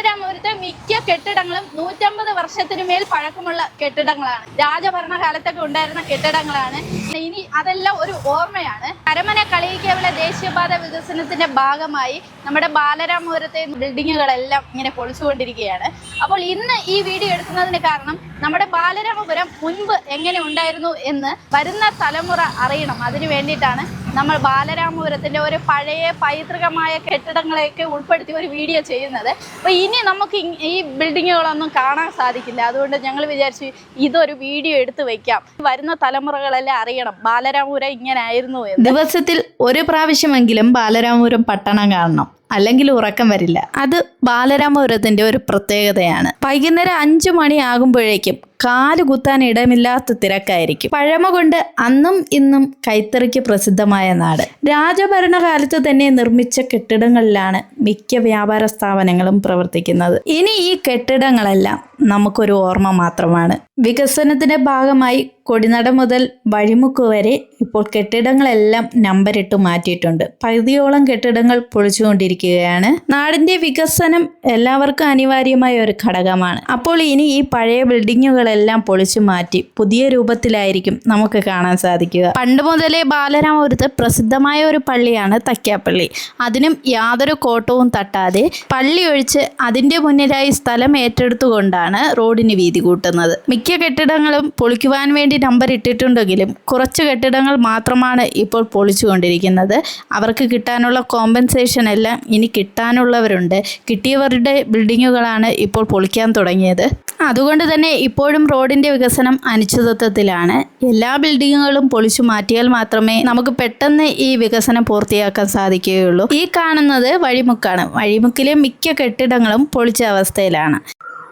ബാലരാമപുരത്തെ മിക്ക കെട്ടിടങ്ങളും നൂറ്റമ്പത് വർഷത്തിനു മേൽ പഴക്കമുള്ള കെട്ടിടങ്ങളാണ്. രാജഭരണകാലത്തൊക്കെ ഉണ്ടായിരുന്ന കെട്ടിടങ്ങളാണ്. ഇനി അതെല്ലാം ഒരു ഓർമ്മയാണ്. കരമന കളിയിക്കവിള ദേശീയപാത വികസനത്തിന്റെ ഭാഗമായി നമ്മുടെ ബാലരാമപുരത്തെ ബിൽഡിങ്ങുകളെല്ലാം ഇങ്ങനെ പൊളിച്ചുകൊണ്ടിരിക്കുകയാണ്. അപ്പോൾ ഇന്ന് ഈ വീഡിയോ എടുക്കുന്നതിന് കാരണം നമ്മുടെ ബാലരാമപുരം മുൻപ് എങ്ങനെ ഉണ്ടായിരുന്നു എന്ന് വരുന്ന തലമുറ അറിയണം. അതിനു വേണ്ടിയിട്ടാണ് നമ്മൾ ബാലരാമപുരത്തിന്റെ ഒരു പഴയ പൈതൃകമായ കെട്ടിടങ്ങളെയൊക്കെ ഉൾപ്പെടുത്തി ഒരു വീഡിയോ ചെയ്യുന്നത്. അപ്പോൾ ഇനി നമുക്ക് ഈ ബിൽഡിങ്ങുകളൊന്നും കാണാൻ സാധിക്കില്ല. അതുകൊണ്ട് ഞങ്ങൾ വിചാരിച്ചു ഇതൊരു വീഡിയോ എടുത്ത് വയ്ക്കാം വരുന്ന തലമുറകളെല്ലാം അറിയണം ബാലരാമപുരം ഇങ്ങനെ ആയിരുന്നു എന്ന്. ദിവസത്തിൽ ഒരു പ്രാവശ്യമെങ്കിലും ബാലരാമപുരം പട്ടണം കാണണം. അല്ലെങ്കിൽ ഉറക്കം വരില്ല. അത് ബാലരാമപുരത്തിന്റെ ഒരു പ്രത്യേകതയാണ്. വൈകുന്നേരം അഞ്ചു മണിയാകുമ്പോഴേക്കും കാൽ കുത്താൻ ഇടമില്ലാത്ത തിരക്കായിരിക്കും. പഴമ കൊണ്ട് അന്നും ഇന്നും കൈത്തറിക്ക് പ്രസിദ്ധമായ നാട്. രാജഭരണകാലത്ത് തന്നെ നിർമ്മിച്ച കെട്ടിടങ്ങളിലാണ് മിക്ക വ്യാപാര സ്ഥാപനങ്ങളും പ്രവർത്തിക്കുന്നത്. ഇനി ഈ കെട്ടിടങ്ങളെല്ലാം നമുക്കൊരു ഓർമ്മ മാത്രമാണ്. വികസനത്തിന്റെ ഭാഗമായി കൊടിനട മുതൽ വഴിമുക്ക് വരെ ഇപ്പോൾ കെട്ടിടങ്ങളെല്ലാം നമ്പരിട്ട് മാറ്റിയിട്ടുണ്ട്. പകുതിയോളം കെട്ടിടങ്ങൾ പൊളിച്ചുകൊണ്ടിരിക്കുകയാണ്. നാടിന്റെ വികസനം എല്ലാവർക്കും അനിവാര്യമായ ഒരു ഘടകമാണ്. അപ്പോൾ ഇനി ഈ പഴയ ബിൽഡിങ്ങുകളെല്ലാം പൊളിച്ചു മാറ്റി പുതിയ രൂപത്തിലായിരിക്കും നമുക്ക് കാണാൻ സാധിക്കുക. പണ്ട് മുതലേ ബാലരാമപുരത്ത് പ്രസിദ്ധമായ ഒരു പള്ളിയാണ് തക്കാപ്പള്ളി അതിനും യാതൊരു കോട്ടവും തട്ടാതെ പള്ളി ഒഴിച്ച് അതിന്റെ മുന്നിലായി സ്ഥലം ഏറ്റെടുത്തുകൊണ്ടാണ് റോഡിന് വീതി കൂട്ടുന്നത്. മിക്ക കെട്ടിടങ്ങളും പൊളിക്കുവാൻ വേണ്ടി നമ്പർ ഇട്ടിട്ടുണ്ടെങ്കിലും കുറച്ച് കെട്ടിടങ്ങൾ മാത്രമാണ് ഇപ്പോൾ പൊളിച്ചുകൊണ്ടിരിക്കുന്നത്. അവർക്ക് കിട്ടാനുള്ള കോമ്പൻസേഷൻ എല്ലാം ഇനി കിട്ടാനുള്ളവരുണ്ട്. കിട്ടിയവരുടെ ബിൽഡിങ്ങുകളാണ് ഇപ്പോൾ പൊളിക്കാൻ തുടങ്ങിയത്. അതുകൊണ്ട് തന്നെ ഇപ്പോഴും റോഡിന്റെ വികസനം അനിശ്ചിതത്വത്തിലാണ്. എല്ലാ ബിൽഡിങ്ങുകളും പൊളിച്ചു മാറ്റിയാൽ മാത്രമേ നമുക്ക് പെട്ടെന്ന് ഈ വികസനം പൂർത്തിയാക്കാൻ സാധിക്കുകയുള്ളൂ. ഈ കാണുന്നത് വഴിമുക്കാണ്. വഴിമുക്കിലെ മിക്ക കെട്ടിടങ്ങളും പൊളിച്ച അവസ്ഥയിലാണ്.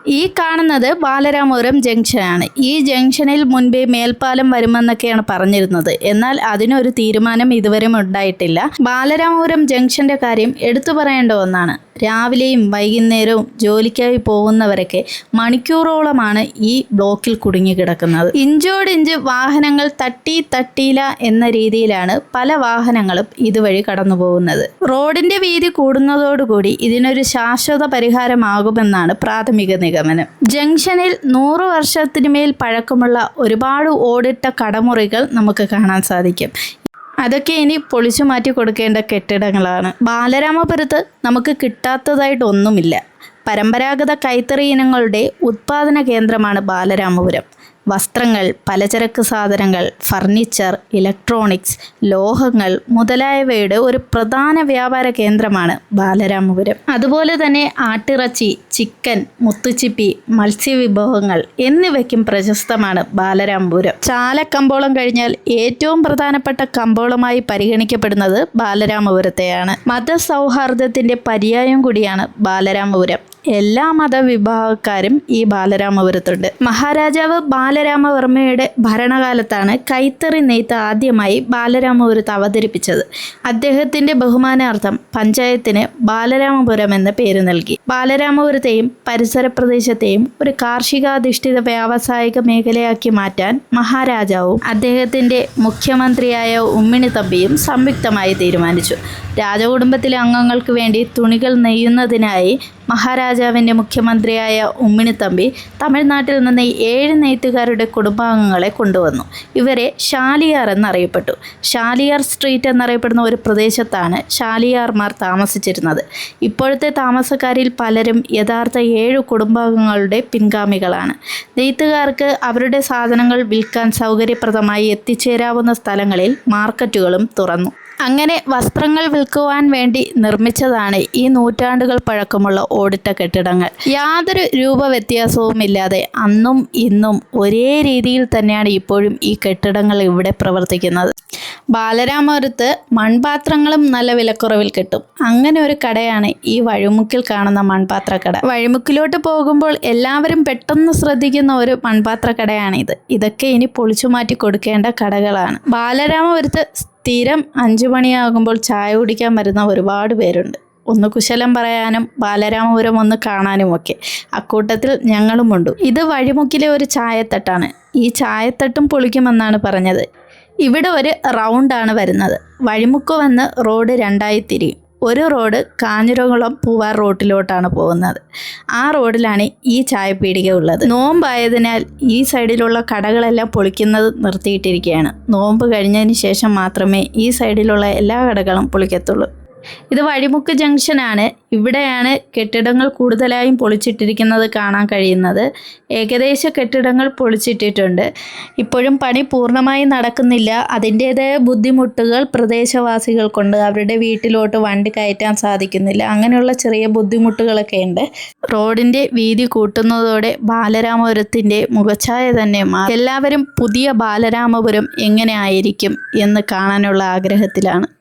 ഈ കാണുന്നത് ബാലരാമപുരം ജംഗ്ഷനാണ്. ഈ ജംഗ്ഷനിൽ മുൻപേ മേൽപ്പാലം വരുമെന്നൊക്കെയാണ് പറഞ്ഞിരുന്നത്. എന്നാൽ അതിനൊരു തീരുമാനം ഇതുവരെ ഉണ്ടായിട്ടില്ല. ബാലരാമപുരം ജംഗ്ഷന്റെ കാര്യം എടുത്തു പറയേണ്ട ഒന്നാണ്. രാവിലെയും വൈകുന്നേരവും ജോലിക്കായി പോകുന്നവരൊക്കെ മണിക്കൂറോളമാണ് ഈ ബ്ലോക്കിൽ കുടുങ്ങിക്കിടക്കുന്നത് ഇഞ്ചോടിഞ്ച് വാഹനങ്ങൾ തട്ടി തട്ടിയില്ല എന്ന രീതിയിലാണ് പല വാഹനങ്ങളും ഇതുവഴി കടന്നു പോകുന്നത് റോഡിന്റെ വീതി കൂടുന്നതോടുകൂടി ഇതിനൊരു ശാശ്വത പരിഹാരമാകുമെന്നാണ് പ്രാഥമിക നിഗമനം. ജംഗ്ഷനിൽ നൂറു വർഷത്തിനുമേൽ പഴക്കമുള്ള ഒരുപാട് ഓടിട്ട കടമുറികൾ നമുക്ക് കാണാൻ സാധിക്കും. അതൊക്കെ ഇനി പൊളിച്ചു മാറ്റി കൊടുക്കേണ്ട കെട്ടിടങ്ങളാണ്. ബാലരാമപുരത്ത് നമുക്ക് കിട്ടാത്തതായിട്ടൊന്നുമില്ല പരമ്പരാഗത കൈത്തറി ഇനങ്ങളുടെ ഉത്പാദന കേന്ദ്രമാണ് ബാലരാമപുരം. വസ്ത്രങ്ങൾ പലചരക്ക് സാധനങ്ങൾ ഫർണിച്ചർ ഇലക്ട്രോണിക്സ് ലോഹങ്ങൾ മുതലായവയുടെ ഒരു പ്രധാന വ്യാപാര കേന്ദ്രമാണ് ബാലരാമപുരം. അതുപോലെ തന്നെ ആട്ടിറച്ചി ചിക്കൻ മുത്തുച്ചിപ്പി മത്സ്യവിഭവങ്ങൾ എന്നിവയ്ക്കും പ്രശസ്തമാണ് ബാലരാമപുരം. ചാലക്കമ്പോളം കഴിഞ്ഞാൽ ഏറ്റവും പ്രധാനപ്പെട്ട കമ്പോളമായി പരിഗണിക്കപ്പെടുന്നത് ബാലരാമപുരത്തെയാണ്. മതസൗഹാർദ്ദത്തിന്റെ പര്യായം കൂടിയാണ് ബാലരാമപുരം. എല്ലാ മതവിഭാഗക്കാരും ഈ ബാലരാമപുരത്തുണ്ട്. മഹാരാജാവ് ബാലരാമവർമ്മയുടെ ഭരണകാലത്താണ് കൈത്തറി നെയ്ത്ത് ആദ്യമായി ബാലരാമപുരത്ത് അവതരിപ്പിച്ചത്. അദ്ദേഹത്തിന്റെ ബഹുമാനാർത്ഥം പഞ്ചായത്തിന് ബാലരാമപുരം എന്ന പേര് നൽകി. ബാലരാമപുരത്തെയും പരിസര പ്രദേശത്തെയും ഒരു കാർഷികാധിഷ്ഠിത വ്യാവസായിക മേഖലയാക്കി മാറ്റാൻ മഹാരാജാവും അദ്ദേഹത്തിന്റെ മുഖ്യമന്ത്രിയായ ഉമ്മിണി തമ്പിയും സംയുക്തമായി തീരുമാനിച്ചു. രാജകുടുംബത്തിലെ അംഗങ്ങൾക്ക് വേണ്ടി തുണികൾ നെയ്യുന്നതിനായി മഹാരാജാവിന്റെ മുഖ്യമന്ത്രിയായ ഉമ്മിണിത്തമ്പി തമിഴ്നാട്ടിൽ നിന്ന് ഏഴ് നെയ്ത്തുകാരുടെ കുടുംബാംഗങ്ങളെ കൊണ്ടുവന്നു. ഇവരെ ഷാലിയാർ എന്നറിയപ്പെട്ടു. ഷാലിയാർ സ്ട്രീറ്റ് എന്നറിയപ്പെടുന്ന ഒരു പ്രദേശത്താണ് ഷാലിയാർമാർ താമസിച്ചിരുന്നത്. ഇപ്പോഴത്തെ താമസക്കാരിൽ പലരും യഥാർത്ഥ ഏഴ് കുടുംബാംഗങ്ങളുടെ പിൻഗാമികളാണ്. നെയ്ത്തുകാർക്ക് അവരുടെ സാധനങ്ങൾ വിൽക്കാൻ സൗകര്യപ്രദമായി എത്തിച്ചേരാവുന്ന സ്ഥലങ്ങളിൽ മാർക്കറ്റുകളും തുറന്നു. അങ്ങനെ വസ്ത്രങ്ങൾ വിൽക്കുവാൻ വേണ്ടി നിർമ്മിച്ചതാണ് ഈ നൂറ്റാണ്ടുകൾ പഴക്കമുള്ള ഓടിട്ട കെട്ടിടങ്ങൾ. യാതൊരു രൂപ വ്യത്യാസവും ഇല്ലാതെ അന്നും ഇന്നും ഒരേ രീതിയിൽ തന്നെയാണ് ഇപ്പോഴും ഈ കെട്ടിടങ്ങൾ ഇവിടെ പ്രവർത്തിക്കുന്നത്. ബാലരാമപുരത്ത് മൺപാത്രങ്ങളും നല്ല വിലക്കുറവിൽ കിട്ടും. അങ്ങനെ ഒരു കടയാണ് ഈ വഴിമുക്കിൽ കാണുന്ന മൺപാത്ര കട വഴിമുക്കിലോട്ട് പോകുമ്പോൾ എല്ലാവരും പെട്ടെന്ന് ശ്രദ്ധിക്കുന്ന ഒരു മൺപാത്ര കടയാണിത് ഇതൊക്കെ ഇനി പൊളിച്ചു മാറ്റി കൊടുക്കേണ്ട കടകളാണ്. ബാലരാമപുരത്ത് സ്ഥിരം അഞ്ചു മണിയാകുമ്പോൾ ചായ കുടിക്കാൻ വരുന്ന ഒരുപാട് പേരുണ്ട്. ഒന്ന് കുശലം പറയാനും ബാലരാമപുരം ഒന്ന് കാണാനും ഒക്കെ അക്കൂട്ടത്തിൽ ഞങ്ങളുമുണ്ട്. ഇത് വഴിമുക്കിലെ ഒരു ചായത്തട്ടാണ്. ഈ ചായത്തട്ടും പൊളിക്കുമെന്നാണ് പറഞ്ഞത്. ഇവിടെ ഒരു റൗണ്ടാണ് വരുന്നത്. വഴിമുക്ക് വന്ന് റോഡ് രണ്ടായി തിരിയും. ഒരു റോഡ് കാഞ്ഞിരകുളം പൂവാർ റോട്ടിലോട്ടാണ് പോകുന്നത്. ആ റോഡിലാണ് ഈ ചായപ്പീടിക ഉള്ളത്. നോമ്പായതിനാൽ ഈ സൈഡിലുള്ള കടകളെല്ലാം പൊളിക്കുന്നത് നിർത്തിയിട്ടിരിക്കുകയാണ്. നോമ്പ് കഴിഞ്ഞതിന് ശേഷം മാത്രമേ ഈ സൈഡിലുള്ള എല്ലാ കടകളും പൊളിക്കത്തുള്ളൂ. ഇത് വഴിമുക്ക് ജംഗ്ഷനാണ്. ഇവിടെയാണ് കെട്ടിടങ്ങൾ കൂടുതലായും പൊളിച്ചിട്ടിരിക്കുന്നത് കാണാൻ കഴിയുന്നത്. ഏകദേശ കെട്ടിടങ്ങൾ പൊളിച്ചിട്ടിട്ടുണ്ട്. ഇപ്പോഴും പണി പൂർണമായി നടക്കുന്നില്ല. അതിന്റേതായ ബുദ്ധിമുട്ടുകൾ പ്രദേശവാസികൾക്കുണ്ട് അവരുടെ വീട്ടിലോട്ട് വണ്ടി കയറ്റാൻ സാധിക്കുന്നില്ല. അങ്ങനെയുള്ള ചെറിയ ബുദ്ധിമുട്ടുകളൊക്കെ ഉണ്ട്. റോഡിന്റെ വീതി കൂട്ടുന്നതോടെ ബാലരാമപുരത്തിന്റെ മുഖച്ഛായ തന്നെ എല്ലാവരും പുതിയ ബാലരാമപുരം എങ്ങനെയായിരിക്കും എന്ന് കാണാനുള്ള ആഗ്രഹത്തിലാണ്.